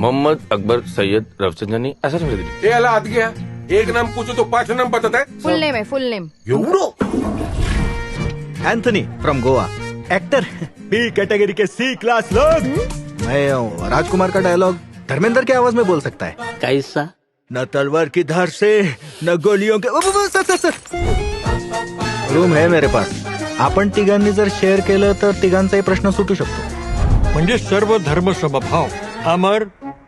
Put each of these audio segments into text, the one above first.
Mohammed Akbar Syed Rafsanjani ऐसा समझ लीजिए। ये अला हात गया एक नाम पूछो तो पाँच नाम बताता है। फुल नेम है full name. Anthony from Goa. Actor? B category K C class लोग। मैं हूँ राजकुमार का डायलॉग धर्मेंद्र की आवाज़ में बोल सकता है। कैसा? न तलवार की धार से न गोलियों के सर सर सर। रूम है मेरे पास। आपण तिघांनी जर शेअर केलं तर तिघांचाही प्रश्न सुटू शकतो। म्हणजे सर्व धर्म समभाव। अमर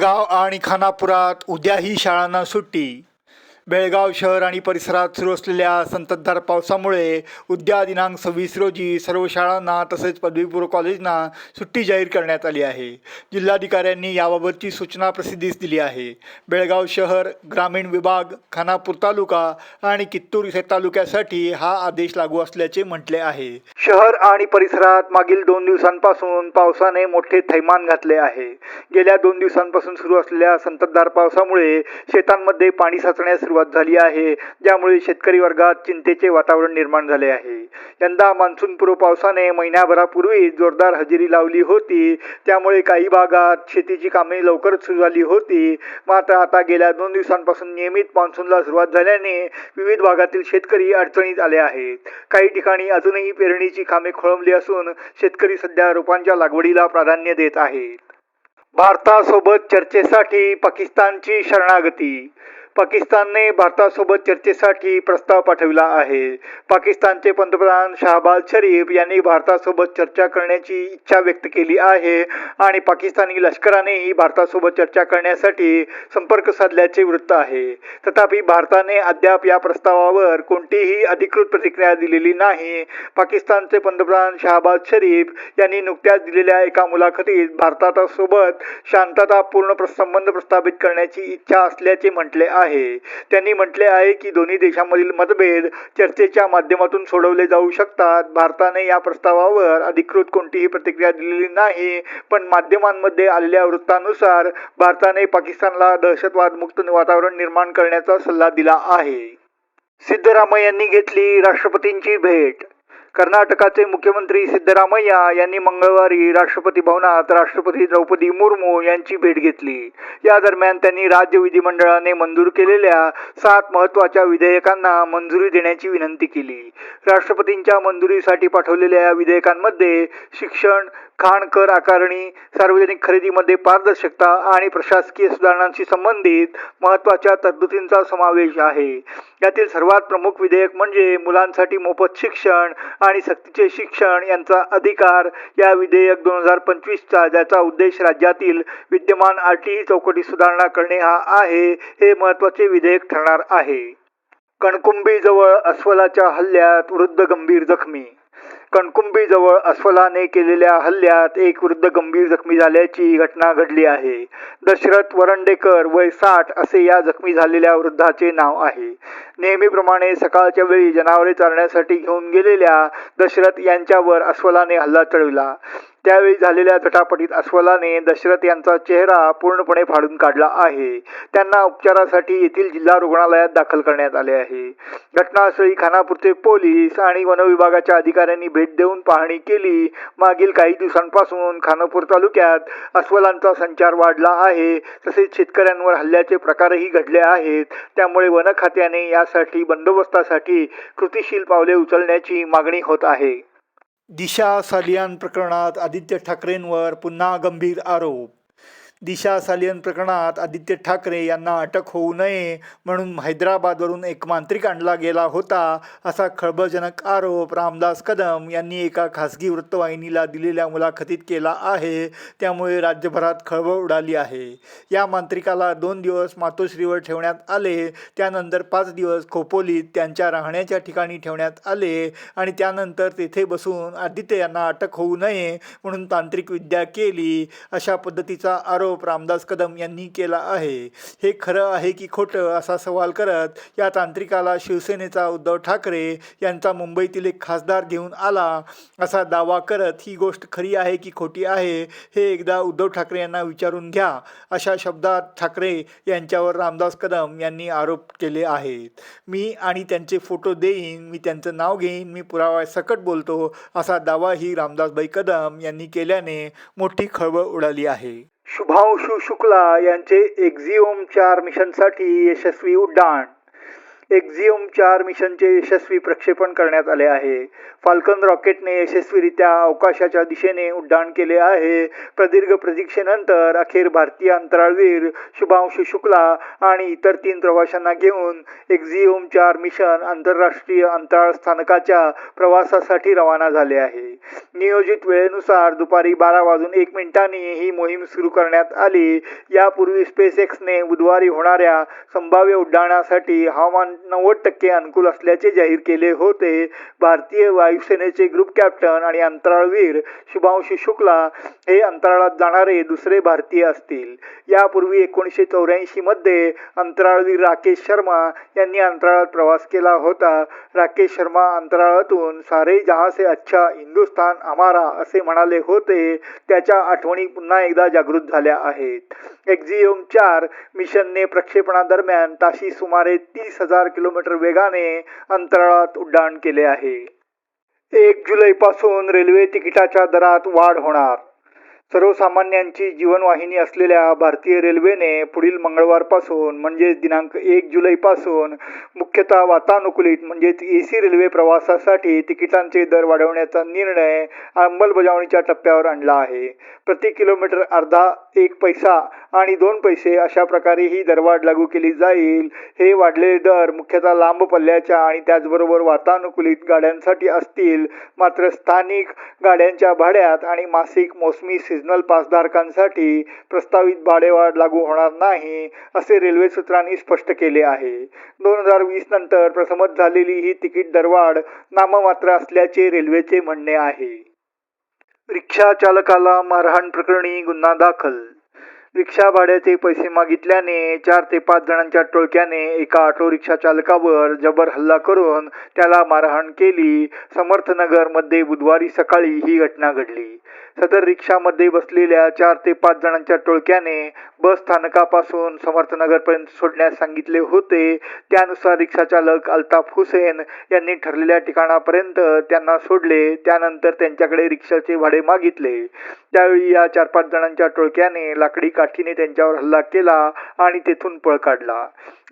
गाव आणि खानापुरात उद्याही शाळांना सुट्टी. बेळगाव शहर आणि परिसरात सुरू असलेल्या संततधार पावसामुळे उद्या दिनांक सव्वीस रोजी सर्व शाळांना तसेच पदवीपूर्व कॉलेजना सुट्टी जाहीर करण्यात आली आहे. जिल्हाधिकाऱ्यांनी याबाबतची सूचना प्रसिद्धीस दिली आहे. बेळगाव शहर ग्रामीण विभाग खानापूर तालुका आणि कित्तूर हे तालुक्यासाठी हा आदेश लागू असल्याचे म्हटले आहे. शहर आणि परिसरात मागील दोन दिवसांपासून पावसाने मोठे थैमान घातले आहे. गेल्या दोन दिवसांपासून सुरू असलेल्या संततधार पावसामुळे शेतांमध्ये पाणी साचण्यास सुरुवात झाली आहे. ज्यामुळे शेतकरी वर्गात चिंतेचे वातावरण निर्माण झाले आहे. यंदा मान्सूनपूर्व पावसाने महिन्याभरापूर्वी जोरदार हजेरी लावली होती. त्यामुळे काही भागात शेतीची कामे लवकरच सुरू झाली होती. मात्र आता गेल्या दोन दिवसांपासून नियमित मान्सूनला सुरुवात झाल्याने विविध भागातील शेतकरी अडचणीत आले आहेत. काही ठिकाणी अजूनही शेतीची कामे खोळंबली असून शेतकरी सध्या रोपांच्या लागवडीला प्राधान्य देत आहेत. भारतासोबत चर्चेसाठी पाकिस्तानची शरणागती पाकिस्तानने भारतासोबत चर्चेसाठी प्रस्ताव पाठविला आहे. पाकिस्तानचे पंतप्रधान शहबाज शरीफ यांनी भारतासोबत चर्चा करण्याची इच्छा व्यक्त केली आहे आणि पाकिस्तानी लष्करानेही भारतासोबत चर्चा करण्यासाठी संपर्क साधल्याचे वृत्त आहे. तथापि भारताने अद्याप या प्रस्तावावर कोणतीही अधिकृत प्रतिक्रिया दिलेली नाही. पाकिस्तानचे पंतप्रधान शहबाज शरीफ यांनी नुकत्याच दिलेल्या एका मुलाखतीत भारतासोबत शांततापूर्ण प्र- संबंध प्रस्थापित करण्याची इच्छा असल्याचे म्हटले आहे आहे. त्यांनी म्हटले आहे की दोन्ही देशांमधील मतभेद चर्चेच्या माध्यमातून सोडवले जाऊ शकतात. भारताने या प्रस्तावावर अधिकृत कोणतीही प्रतिक्रिया दिलेली नाही पण माध्यमांमध्ये आलेल्या वृत्तानुसार भारताने पाकिस्तानला दहशतवाद मुक्त वातावरण निर्माण करण्याचा सल्ला दिला आहे. सिद्धरामय्यांनी घेतली राष्ट्रपतींची भेट. कर्नाटकाचे मुख्यमंत्री सिद्धरामय्या यांनी मंगळवारी राष्ट्रपती भवनात राष्ट्रपती द्रौपदी मुर्मू यांची भेट घेतली. या दरम्यान त्यांनी राज्य विधिमंडळाने मंजूर केलेल्या सात महत्त्वाच्या विधेयकांना मंजुरी देण्याची विनंती केली. राष्ट्रपतींच्या मंजुरीसाठी पाठवलेल्या या विधेयकांमध्ये शिक्षण खाण कर आकारणी सार्वजनिक खरेदीमध्ये पारदर्शकता आणि प्रशासकीय सुधारणांशी संबंधित महत्त्वाच्या तरतुदींचा समावेश आहे. यातील सर्वात प्रमुख विधेयक म्हणजे मुलांसाठी मोफत शिक्षण आणि सक्तीचे शिक्षण यांचा अधिकार या विधेयक दोन हजार पंचवीसचा ज्याचा उद्देश राज्यातील विद्यमान आर टी चौकटी सुधारणा करणे हा आहे हे महत्त्वाचे विधेयक ठरणार आहे. कणकुंबीजवळ अस्वलाच्या हल्ल्यात वृद्ध गंभीर जखमी कणकुंबीजवळ अस्वलाने केलेल्या हल्ल्यात एक वृद्ध गंभीर जखमी झाल्याची घटना घडली आहे. दशरथ वरंडेकर वय साठ असे या जखमी झालेल्या वृद्धाचे नाव आहे. नेहमीप्रमाणे सकाळच्या वेळी जनावरे चारण्यासाठी घेऊन गेलेल्या दशरथ यांच्यावर अस्वलाने हल्ला चढविला. त्यावेळी झालेल्या झटापटीत अस्वलाने दशरथ यांचा चेहरा पूर्णपणे फाडून काढला आहे. त्यांना उपचारासाठी येथील जिल्हा रुग्णालयात दाखल करण्यात आले आहे. घटनास्थळी खानापूरचे पोलीस आणि वनविभागाच्या अधिकाऱ्यांनी भेट देऊन पाहणी केली. मागील काही दिवसांपासून खानापूर तालुक्यात अस्वलांचा संचार वाढला आहे. तसेच शेतकऱ्यांवर हल्ल्याचे प्रकारही घडले आहेत. त्यामुळे वन खात्याने यासाठी बंदोबस्तासाठी कृतीशील पावले उचलण्याची मागणी होत आहे. दिशा सालियान प्रकरणात आदित्य ठाकरेंवर पुन्हा गंभीर आरोप. दिशा सालियन प्रकरणात आदित्य ठाकरे यांना अटक होऊ नये म्हणून हैदराबादवरून एक मांत्रिक आणला गेला होता असा खळबळजनक आरोप रामदास कदम यांनी एका खासगी वृत्तवाहिनीला दिलेल्या मुलाखतीत केला आहे. त्यामुळे राज्यभरात खळबळ उडाली आहे. या मांत्रिकाला दोन दिवस मातोश्रीवर ठेवण्यात आले त्यानंतर पाच दिवस खोपोलीत त्यांच्या राहण्याच्या ठिकाणी ठेवण्यात आले आणि त्यानंतर तेथे बसून आदित्य यांना अटक होऊ नये म्हणून तांत्रिक विद्या केली. अशा पद्धतीचा आरोप रामदास कदम यांनी केला आहे. हे खरं आहे की खोटं असा सवाल करत या तांत्रिकाला शिवसेनेचा उद्धव ठाकरे यांचा मुंबईतील एक खासदार घेऊन आला असा दावा करत ही गोष्ट खरी आहे की खोटी आहे हे एकदा उद्धव ठाकरे यांना विचारून घ्या अशा शब्दात ठाकरे यांच्यावर रामदास कदम यांनी आरोप केले आहेत. मी आणि त्यांचे फोटो देईन मी त्यांचं नाव घेईन मी पुरावा सकट बोलतो असा दावाही रामदासबाई कदम यांनी केल्याने मोठी खळबळ उडाली आहे. शुभांशु शुक्ला यांचे एक्झिओम चार मिशनसाठी यशस्वी उड्डाण. एक्झियम चार मिशनचे यशस्वी प्रक्षेपण करण्यात आले आहे. फाल्कन रॉकेटने यशस्वीरित्या अवकाशाच्या दिशेने उड्डाण केले आहे. प्रदीर्घ प्रतीक्षेनंतर अखेर भारतीय अंतराळवीर शुभांशु शुक्ला आणि इतर तीन प्रवाशांना घेऊन एक्झिओम चार मिशन आंतरराष्ट्रीय अंतराळ स्थानकाच्या प्रवासासाठी रवाना झाले आहे. नियोजित वेळेनुसार दुपारी बारा वाजून एक मिनिटांनी ही मोहीम सुरू करण्यात आली. यापूर्वी स्पेस एक्सने बुधवारी होणाऱ्या संभाव्य उड्डाणासाठी हवामान नव्वद टक्के अनुकूल असल्याचे जाहीर केले होते. भारतीय वायुसेनेचे ग्रुप कॅप्टन आणि अंतराळवीर शुभांशु शुक्ला हे अंतराळात जाणारे दुसरे भारतीय असतील. यापूर्वी एकोणीसशे चौऱ्याऐंशी मध्ये अंतराळवीर राकेश शर्मा यांनी अंतराळात प्रवास केला होता. राकेश शर्मा अंतराळातून सारे जहां से अच्छा हिंदुस्थान आमारा असे म्हणाले होते. त्याच्या आठवणी पुन्हा एकदा जागृत झाल्या आहेत. एक्झिओम चार मिशनने प्रक्षेपणादरम्यान ताशी सुमारे तीस हजार किलोमीटर वेगाने अंतराळात उड्डाण केले आहे. एक जुलैपासून रेल्वे तिकिटाच्या दरात वाढ होणार. सर्वसामान्यांची जीवनवाहिनी असलेल्या भारतीय रेल्वेने पुढील मंगळवारपासून म्हणजेच दिनांक एक जुलैपासून मुख्यतः वातानुकूलित म्हणजेच ए सी रेल्वे प्रवासासाठी तिकिटांचे दर वाढवण्याचा निर्णय अंमलबजावणीच्या टप्प्यावर आणला आहे. प्रति किलोमीटर अर्धा एक पैसा आणि दोन पैसे अशा प्रकारे ही दरवाढ लागू केली जाईल. हे वाढलेले दर मुख्यतः लांब पल्ल्याच्या आणि त्याचबरोबर वातानुकूलित गाड्यांसाठी असतील. मात्र स्थानिक गाड्यांच्या भाड्यात आणि मासिक मोसमी सिजनल पासधारकांसाठी प्रस्तावित भाडेवाढ लागू होणार नाही असे रेल्वे सूत्रांनी स्पष्ट केले आहे. दोन हजार वीस नंतर प्रथमच झालेली ही तिकीट दरवाढ नाममात्र असल्याचे रेल्वेचे म्हणणे आहे. रिक्षा चालकाला मारहाण प्रकरणी गुन्हा दाखल. रिक्षा भाड्याचे पैसे मागितल्याने चार ते पाच जणांच्या टोळक्याने एका ऑटो रिक्षा चालकावर जबर हल्ला करून त्याला मारहाण केली. समर्थनगरमध्ये बुधवारी सकाळी ही घटना घडली. सदर रिक्षामध्ये बसलेल्या चार ते पाच जणांच्या टोळक्याने बस स्थानकापासून समर्थनगरपर्यंत सोडण्यास सांगितले होते. त्यानुसार रिक्षा चालक अल्ताफ हुसेन यांनी ठरलेल्या ठिकाणापर्यंत त्यांना सोडले. त्यानंतर त्यांच्याकडे रिक्षाचे भाडे मागितले. त्यावेळी या चार पाच जणांच्या टोळक्याने लाकडी काठीने त्यांच्यावर हल्ला केला आणि तेथून पळ काढला.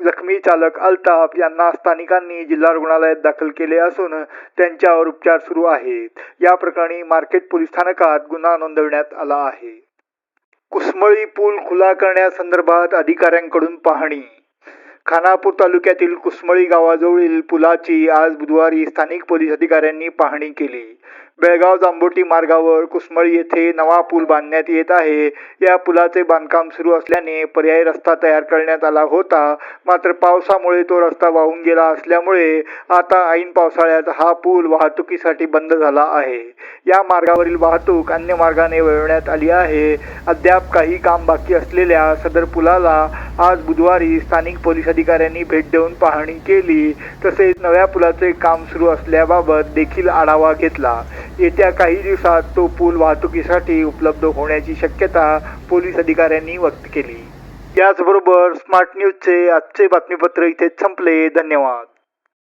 जखमी चालक अल्ताफ यांना स्थानिकांनी जिल्हा रुग्णालयात दाखल केले असून त्यांच्यावर उपचार सुरू आहेत. या प्रकरणी मार्केट पोलीस स्थानकात गुन्हा नोंदवण्यात आला आहे. कुसमळी पूल खुला करण्यासंदर्भात अधिकाऱ्यांकडून पाहणी. खानापूर तालुक्यातील कुसमळी गावाजवळील पुलाची आज बुधवारी स्थानिक पोलीस अधिकाऱ्यांनी पाहणी केली. बेळगाव जांबोटी मार्गावर कुसमळी येथे नवा पूल बांधण्यात येत आहे. या पुलाचे बांधकाम सुरू असल्याने पर्यायी रस्ता तयार करण्यात आला होता. मात्र पावसामुळे तो रस्ता वाहून गेला असल्यामुळे आता ऐन पावसाळ्यात हा पूल वाहतुकीसाठी बंद झाला आहे. या मार्गावरील वाहतूक अन्य मार्गाने वळवण्यात आली आहे. अद्याप काही काम बाकी असलेल्या सदर पुलाला आज बुधवारी स्थानिक पोलीस अधिकाऱ्यांनी भेट देऊन पाहणी केली. तसेच नव्या पुलाचे काम सुरू असल्याबाबत देखील आढावा घेतला. येत्या काही दिवसात तो पूल वाहतुकीसाठी उपलब्ध होण्याची शक्यता पोलीस अधिकाऱ्यांनी व्यक्त केली. याचबरोबर स्मार्ट न्यूजचे आजचे बातमीपत्र इथे संपले. धन्यवाद.